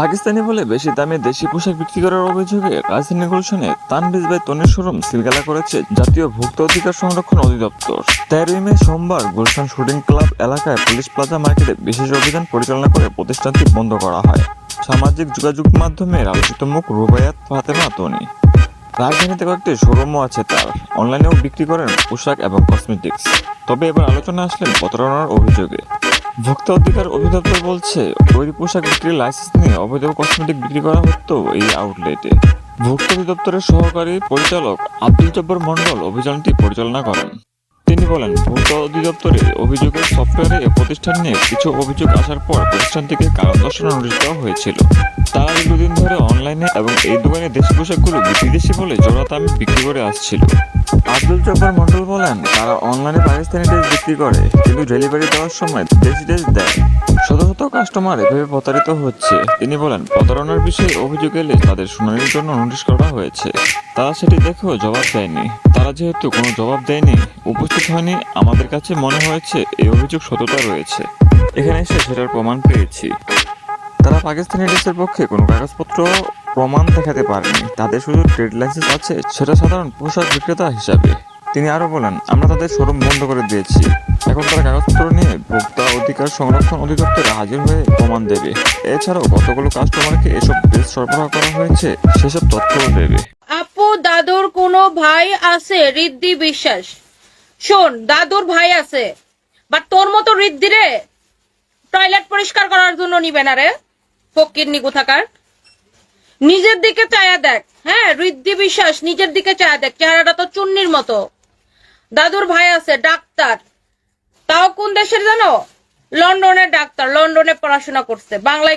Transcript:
পাকিস্তানি বলে বেশি দামে দেশি পোশাক বিক্রি করার অভিযোগে রাজধানী গুলশানে তানবিজ বাই তনির শোরুম সিলগালা করেছে জাতীয় ভোক্তা অধিকার সংরক্ষণ অধিদপ্তর। তেরোই মে সোমবার গুলশান শুটিং ক্লাব এলাকায় পুলিশ প্লাজা মার্কেটে বিশেষ অভিযান পরিচালনা করে প্রতিষ্ঠানটি বন্ধ করা হয়। সামাজিক যোগাযোগ মাধ্যমে আলোচিত মুখ রুবায়াত ফাতেমা তনি। রাজধানীতে কয়েকটি শোরুমও আছে তার। অনলাইনেও বিক্রি করেন পোশাক এবং কসমেটিক্স। তবে এবার আলোচনা আসলেন প্রতারণার অভিযোগে। ভোক্তা অধিকার অধিদপ্তর বলছে, তৈরি পোশাক বিক্রির লাইসেন্স নিয়ে অবৈধ কসমেটিক বিক্রি করা হতো এই আউটলেটে ভোক্তা অধিদপ্তরের সহকারী পরিচালক আব্দুল জব্বর মন্ডল অভিযানটি পরিচালনা করেন। তিনি বলেন, ভোক্তা অধিদপ্তরের অভিযোগের সফটওয়্যারে এ প্রতিষ্ঠান নিয়ে কিছু অভিযোগ আসার পর প্রতিষ্ঠানটিকে কারণ দর্শানোর নোটিশ দেওয়া হয়েছিল। তারা দীর্ঘদিন ধরে অনলাইনে এবং এই দোকানে দেশি পোশাকগুলো বিদেশি বলে জোড়া দামে বিক্রি করে আসছিল। আব্দুল জব্বার মন্ডল বলেন, তারা অনলাইনে পাকিস্তানি ড্রেস বিক্রি করে, কিন্তু ডেলিভারি দেওয়ার সময় দেশি ড্রেস দেয়। শত শত কাস্টমার এভাবে প্রতারিত হচ্ছে। তিনি বলেন, প্রতারণার বিষয়ে অভিযোগ এলে তাদের শুনানির জন্য নোটিশ করা হয়েছে। তারা সেটি দেখেও জবাব দেয়নি। তারা যেহেতু কোনো জবাব দেয়নি, উপস্থিত হয়নি, আমাদের কাছে মনে হয়েছে এই অভিযোগ সততা রয়েছে। এখানে এসে সেটার প্রমাণ পেয়েছি। তারা পাকিস্তানি দেশের পক্ষে কোনো কাগজপত্র প্রমাণ দেখাতে পারেনি। তাদের শুধু ট্রেড লাইসেন্স আছে, সেটা সাধারণ পোশাক বিক্রেতা হিসাবে। তিনি আরও বলেন, আমরা তাদের শোরুম বন্ধ করে দিয়েছি। এখন তারা কাগজপত্র নিয়ে ভোক্তা অধিকার সংরক্ষণ অধিদপ্তরে হাজির হয়ে প্রমাণ দেবে। এছাড়াও কতগুলো কাস্টমারকে এসব ড্রেস সরবরাহ করা হয়েছে, সেসব তথ্যও দেবে। আপু, দাদুর কোনো ভাই আছে? ঋদ্ধি বিশ্বাস। শোন, দাদুর ভাই আছে। বা তোর মতো রিদ্ধি রে? টয়লেট পরিষ্কার করার জন্য নিবে না রে? ফকির নিকু থাকার। নিজের দিকে চায়া দেখ। হ্যাঁ রুদ্ধি বিশ্বাস, নিজের দিকে চায়া দেখ। চেহারাটা তো চুন্নির মতো। দাদুর ভাই আছে, ডাক্তার। তাও কোন দেশের জানো? লন্ডনের ডাক্তার, লন্ডনে পড়াশোনা করছে। বাংলায়